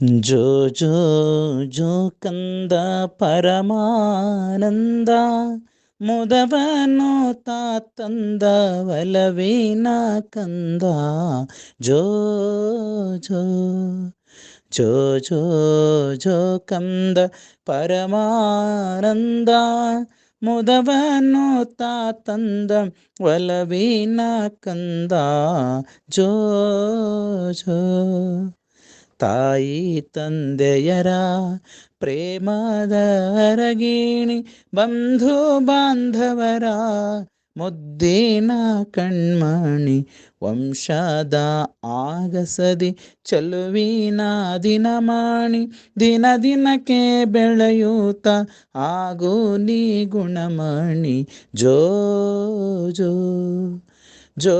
జో జో జో కంద పరమానంద ముదవను తాతంద వలవేన కంద. జో జో జో జో జో కంద పరమానంద ముదవను తాతంద వలవేన కంద. జో జో ತಾಯಿ ತಂದೆಯರ ಪ್ರೇಮದ ರಗಿಣಿ ಬಂಧು ಬಾಂಧವರ ಮುದ್ದಿನ ಕಣ್ಮಣಿ ವಂಶದ ಆಗಸದಿ ಚಲುವಿನ ದಿನಮಾಣಿ ದಿನ ದಿನಕ್ಕೆ ಬೆಳೆಯೂತ ಆಗೋ ನೀ ಗುಣಮಣಿ ಜೋ ಜೋ ಜೋ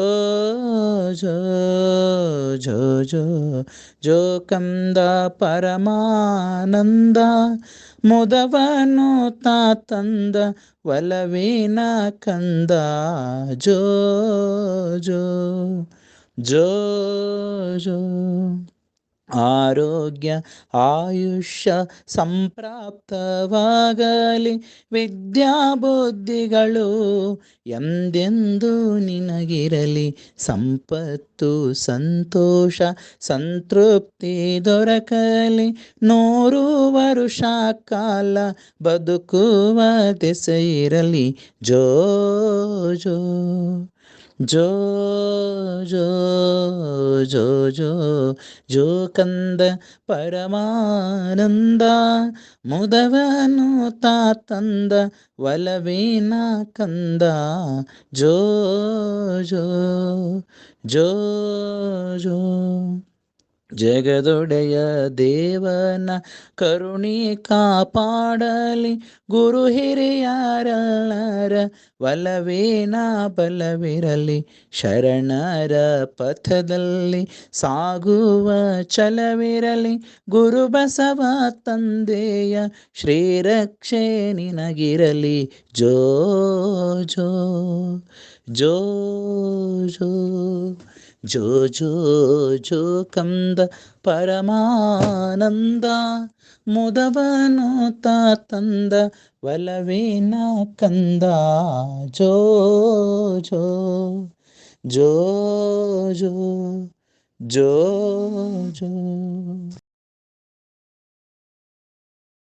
ಜೋ ಜೋ ಜೋ ಜೋ ಕಂದ ಪರಮಾನಂದ, ಮುದವನು ತಾ ತಂದ ಒಲವಿನ ಕಂದ. ಜೋ ಜೋ ಜೋ ಜೋ. ಆರೋಗ್ಯ ಆಯುಷ್ಯ ಸಂಪ್ರಾಪ್ತವಾಗಲಿ ವಿದ್ಯಾಬುದ್ಧಿಗಳು ಎಂದೆಂದು ನಿನಗಿರಲಿ ಸಂಪತ್ತು ಸಂತೋಷ ಸಂತೃಪ್ತಿ ದೊರಕಲಿ ನೂರು ವರುಷ ಕಾಲ ಬದುಕುವ ದೆಸೆಯಿರಲಿ ಜೋ ಜೋ ಜೋ ಜೋ ಜೋ ಜೋ ಜೋ ಕಂದ ಪರಮಾನಂದ ಮುದವನು ತಾ ತಂದ ಒಲವಿನ ಕಂದ ಜೋ ಜೋ ಜೋ ಜೋ ಜಗದೊಡೆಯ ದೇವನ ಕರುಣಿ ಕಾಪಾಡಲಿ. ಗುರು ಹಿರಿಯರಲ್ಲರ ಒಲವೇನ ಬಲವಿರಲಿ. ಶರಣರ ಪಥದಲ್ಲಿ ಸಾಗುವ ಛಲವಿರಲಿ. ಗುರು ಬಸವ ತಂದೆಯ ಶ್ರೀರಕ್ಷೆ ನಿನಗಿರಲಿ. ಜೋ ಜೋ ಜೋ ಜೋ. జో జో జో కంద పరమానంద ముదవను తంద వలవేన కంద. జో జో జో జో జో జో